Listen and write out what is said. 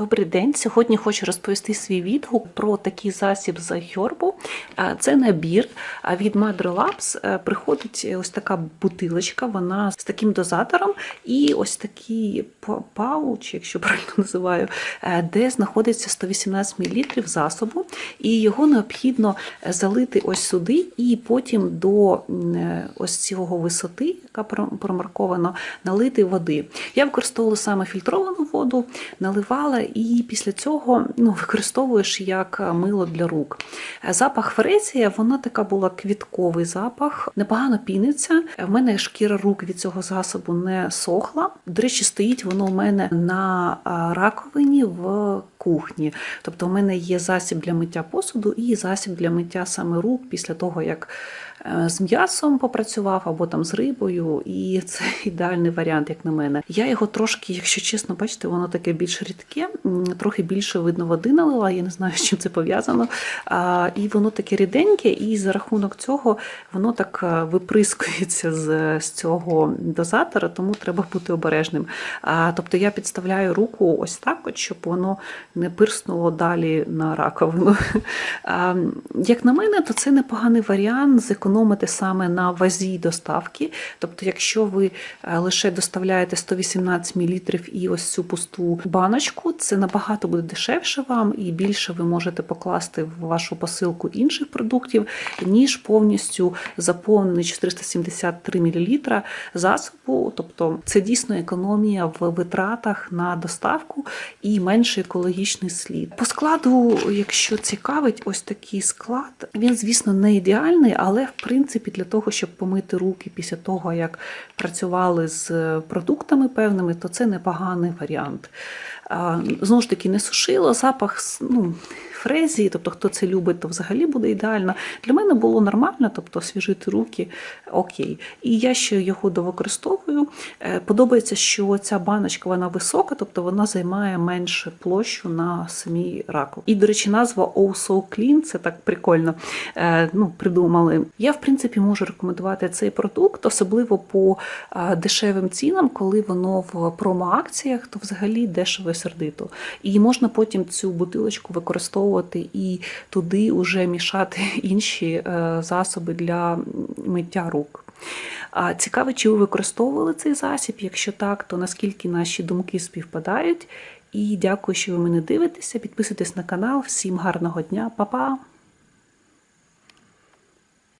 Добрий день. Сьогодні хочу розповісти свій відгук про такий засіб з Хьорбу. Це набір від Madre Labs. Е, Приходить ось така бутилочка, вона з таким дозатором, і ось такий пауч, якщо правильно називаю, е, де знаходиться 118 мл засобу, і його необхідно залити ось сюди, і потім до е, ось цього висоти, яка промаркована, налити води. Я використовувала саме фільтровану воду, наливала і після цього ну, використовуєш як мило для рук. Е, Запах фрезія, вона така була квітковий запах, непогано піниться. В мене шкіра рук від цього засобу не сохла. До речі, стоїть воно у мене на раковині в кухні. Тобто, у мене є засіб для миття посуду і засіб для миття саме рук після того, як е, з м'ясом попрацював або там з рибою, і це ідеальний варіант, як на мене. Я його трошки, якщо чесно, бачите, воно таке більш рідке, трохи більше видно води налила. Я не знаю, з чим це пов'язано. І воно таке ріденьке, і за рахунок цього воно так е, виприскується з, з цього дозатора, тому треба бути обережним. Тобто я підставляю руку ось так, от, щоб воно не пирснуло далі на раковину. Як на мене, то це непоганий варіант зекономити саме на вазі доставки. Тобто, якщо ви е, лише доставляєте 118 мл і ось цю пусту баночку, це набагато буде дешевше вам і більше ви можете покласти в вашу посилку інших продуктів, ніж повністю заповнений 473 мл засобу. Тобто це дійсно економія в витратах на доставку і менший екологічний слід. По складу, якщо цікавить, ось такий склад. Він, звісно, не ідеальний, але в принципі для того, щоб помити руки після того, як працювали з продуктами певними, то це непоганий варіант. Знову ж таки, не сушило, запах ну, фрезії, тобто хто це любить, то взагалі буде ідеально. Для мене було нормально, тобто освіжити руки окей. І я ще його довикористовую. Е, Подобається, що ця баночка вона висока, тобто вона займає менше площу на самій раку. І, до речі, назва Oh So Clean, це так прикольно е, ну, придумали. Я, в принципі, можу рекомендувати цей продукт, особливо по е, дешевим цінам, коли воно в промоакціях, то взагалі дешево сердито. І можна потім цю бутилочку використовувати і туди вже мішати інші е, засоби для миття рук. Цікаво, чи ви використовували цей засіб? Якщо так, то наскільки наші думки співпадають? І дякую, що ви мене дивитеся. Підписуйтесь на канал. Всім гарного дня, Па-па!